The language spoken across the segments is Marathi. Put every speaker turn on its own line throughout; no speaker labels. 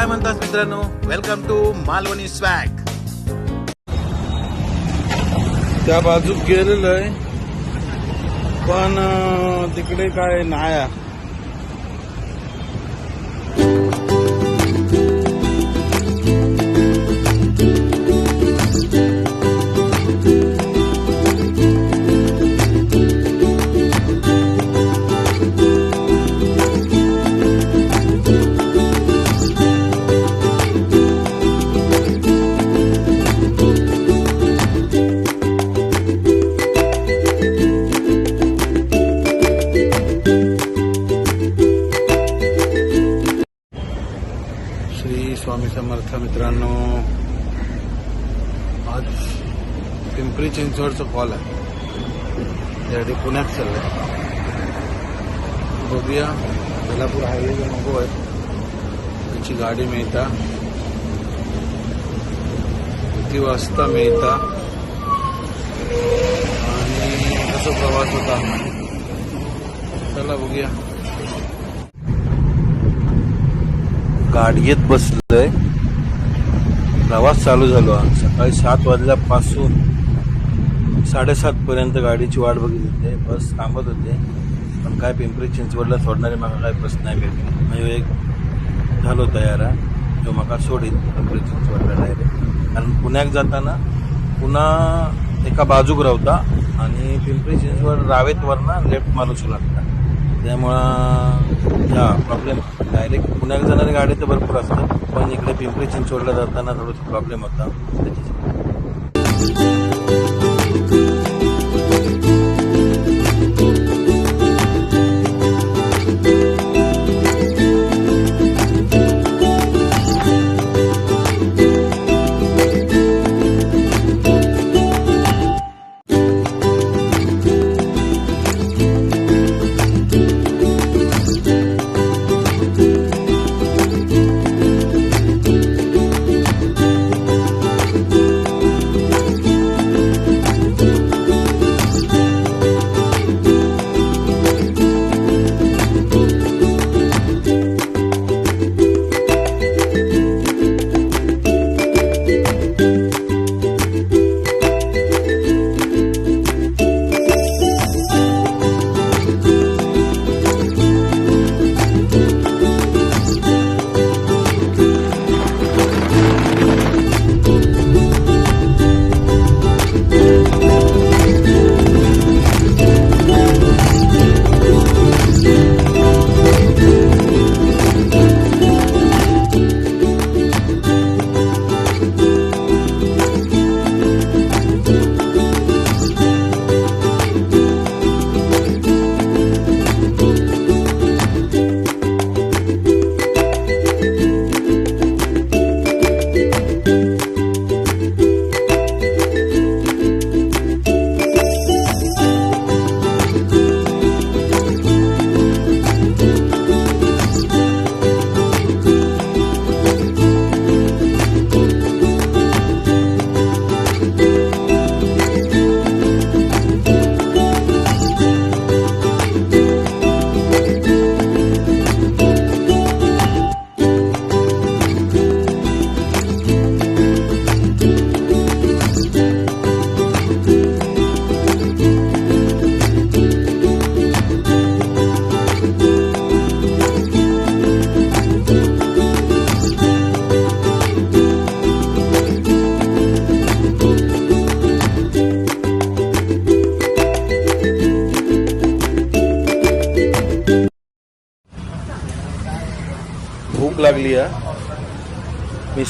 काय म्हणतात मित्रांनो? वेलकम टू मालवणी स्वॅग
त्या बाजूक गेलेलं आहे पण तिकडे काय नाही स्वामी समर्थ मित्रांनो आज पिंपरी चिंचवडचा कॉल आहे. त्यासाठी पुण्यात चाललंय. बघूया बेलापूर हायवे नको आहे त्याची गाडी मिळता. किती वाजता मिळता? आणि कसं प्रवास होता? चला बघूया. गाडीत बसलोय. प्रवास चालू झालो सकाळी सात वाजल्यापासून साडेसात पर्यंत गाडीची वाट बघितली होते. बस थांबत होते. पण काय पिंपरी चिंचवडला सोडणारे मला काही प्रश्न नाही भेटले. म्हणजे एक झालो तयार तो जो मला सोडील पिंपरी चिंचवडला डायरेक्ट कारण पुण्यात जाताना पुन्हा एका बाजूक रावता आणि पिंपरी चिंचवड रावेतवरनं लेफ्ट मारूच लागता. त्यामुळं हा प्रॉब्लेम डायरेक्ट पुण्याला जाणारी गाडी तर भरपूर असतात पण इकडे पिंपरी चिंचवडला जाताना थोडंसं प्रॉब्लेम होता. त्याच्यासाठी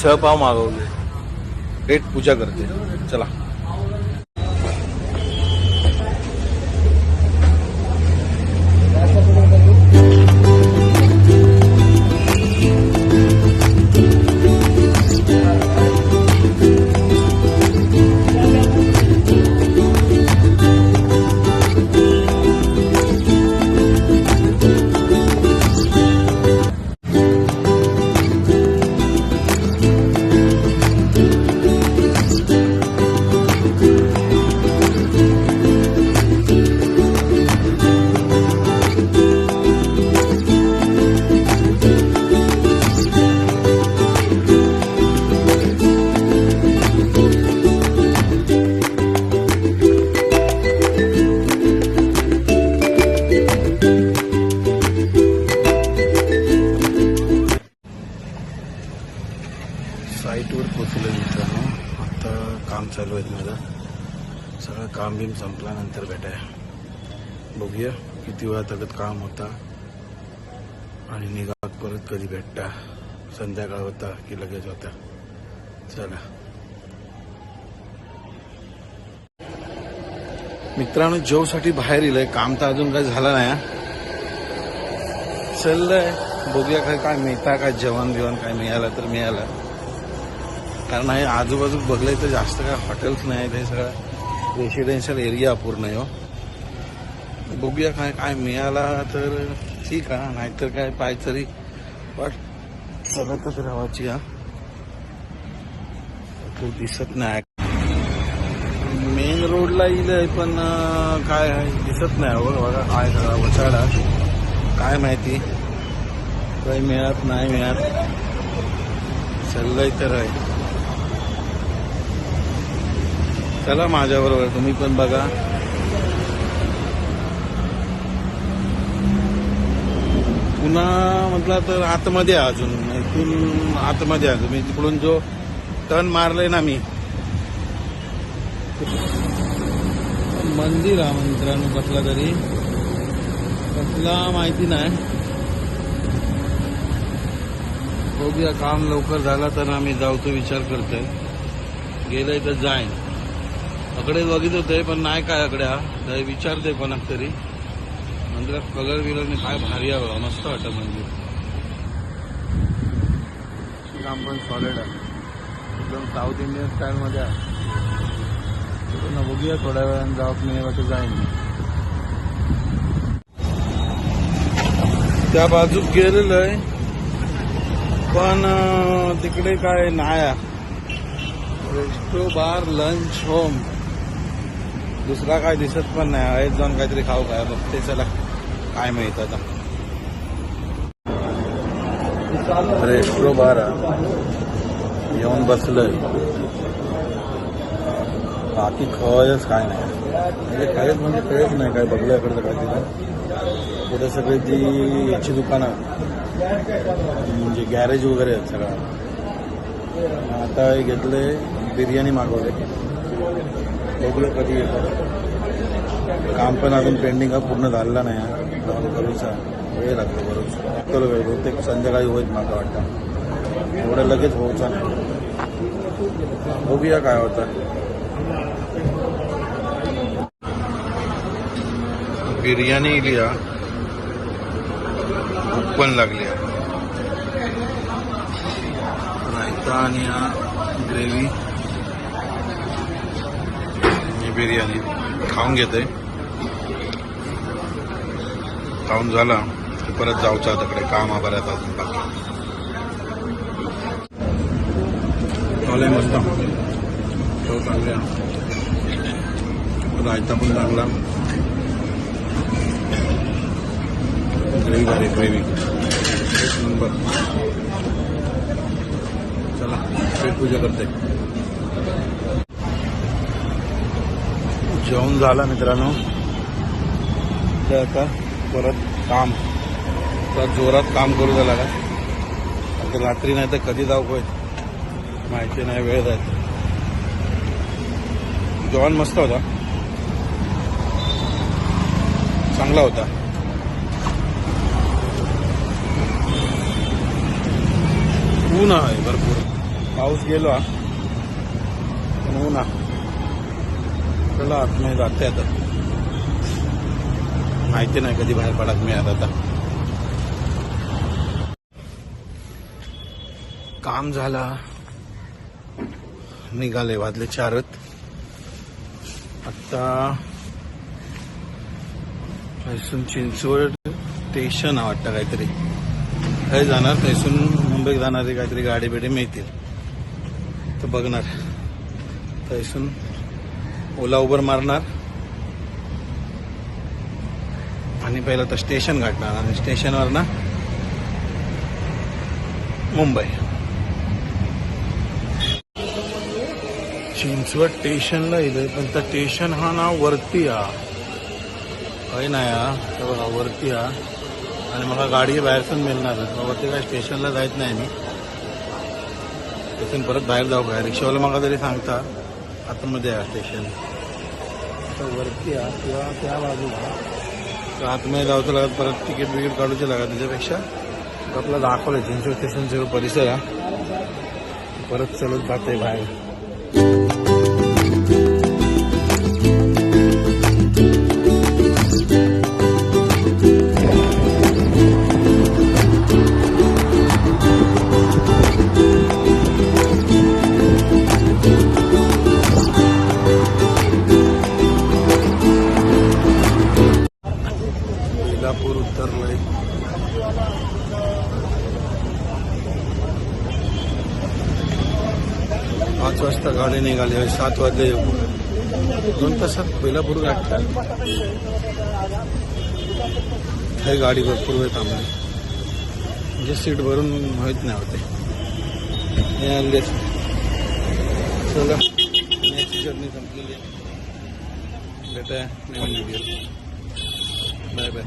मिसळपाव मागवले. पेट पूजा करते. चला. बघूया किती वेळा तगत काम होता आणि निघा परत कधी भेटता. संध्याकाळ होता की लगेच होता. चला. मित्रांनो जेवसाठी बाहेर येलंय काम तर अजून काही झालं नाही चाललंय. बघूया काय काय मिळता काय जेवण बिवण काय मिळालं तर मिळालं. कारण हे आजूबाजू बघलंय तर जास्त काय हॉटेल्स नाही हे सगळं रेसिडेन्शियल एरिया पूर्ण आहे हो. बघूया काय काय मिळाला तर ठीक आहे नाहीतर काय पाय तरी बट बघतच राहायची हा. दिसत नाही. मेन रोडला येईल पण काय आहे? दिसत नाही हो बघा काय वसाडा. काय माहिती? काही मिळत नाही मिळत. चाललंय तर आहे. चला माझ्याबरोबर तुम्ही पण बघा. पुन्हा म्हटला तर आतमध्ये आहे अजून. इथून आतमध्ये आहे. मी तिकडून जो टर्न मारलाय ना मी. मंदिर हा मंदिरानं कसला तरी. कसला माहिती नाही. बघूया काम लवकर झाला तर आम्ही जाऊ तो विचार करतोय. गेलंय तर जाईन. अकडे बघित होते पण नाही काय अकडे हा विचारते कोणाक तरी. मंदिरात कलर बिलर काय भारी आहे बघा मस्त वाटतं मंदिर. काम पण सॉलिड आहे. एकदम साऊथ इंडियन स्टाईलमध्ये आहे. ना बघूया थोड्या वेळानं जाऊ मिळेल वाटत जाईन. त्या बाजूक गेलेलं आहे. पण तिकडे काय नाही रेस्टो बार लंच होम दुसरा काय दिसत पण नाही. आहेत जाऊन काहीतरी खाऊ काय बघते चला. काय मिळतं आता. रेस्ट्रो बारा येऊन बसलोय. बाकी खळच काय नाही. म्हणजे कायच म्हणजे कळत नाही काय बघलं इकडचं काय तिथं. पुढे सगळी जी याची दुकानं म्हणजे गॅरेज वगैरे आहेत सगळं. आता हे घेतले बिर्याणी मागवले बघलं कधी येतं. काम पण अजून पेंडिंग हा पूर्ण झालेला नाही आहे. करूचा वेळ लागतो बरोच वेळ बहुतेक संध्याकाळी होईल मला वाटतं. एवढं लगेच होऊचा नाही. बघूया काय होतं. बिर्याणी लिया भूक पण लागली आहे. रायता आणि हा ग्रेव्ही. बिर्याणी खाऊन घेते खाऊन झाला की परत जाऊचा तिकडे काम बऱ्यात अजून बाकी चालय मस्त. हो, तो चांगल्या रायता पण चांगला. ग्रेव्ही भारी ग्रेव्ही एक नंबर. चला पेट पूजा करते. जेवण झालं मित्रांनो. आता परत काम. तर जोरात काम करू द्या का आता रात्री नाही तर कधी जाऊ होय? माहिती नाही वेळ जायचं. जेवण मस्त होता. चांगला होता. ऊन आहे भरपूर. पाऊस गेलो हा. पण ऊन आहे. चला आतमध्ये जाते आता. माहिती नाही कधी बाहेर पडत मिळत आता काम झाला. निघाले वाजले चारत आता थैसून चिंचवड स्टेशन वाटतं काहीतरी. हे जाणार थैसून मुंबईत जाणारी काहीतरी गाडी बिडी मिळतील. तर बघणार. थैसून ओला उबर मारणार. आणि पहिलं तर स्टेशन गाठणार आणि स्टेशनवर ना मुंबई. चिंचवड स्टेशनला येईल पण त्या स्टेशन हा नाव वरती हा काही नाही हा बघा वरती हा आणि मला गाडी बाहेरसून मिळणार वरती काय स्टेशनला जायच नाही मी. तिथून परत बाहेर जाऊ काय रिक्षावाला मला तरी सांगता. आतमध्ये आहे स्टेशन. तर वरती आहे किंवा त्या बाजूला. आतमध्ये जावचं लागत परत तिकीट बिकीट काढूचे लागत त्याच्यापेक्षा. आपला दाखवलं चिंचवड स्टेशनचा जो परिसर आहे. परत चलत जाते बाहेर. वाजता गाडी निघाली आहे, सात वाजले दोन तासात कोल्हापूर गाठ हे गाडी भरपूर वेळ थांबली. म्हणजे सीट भरून माहीत नाही होते. हे आणले चला नेक्स्ट जर्नी संपलेली आहे. Bye bye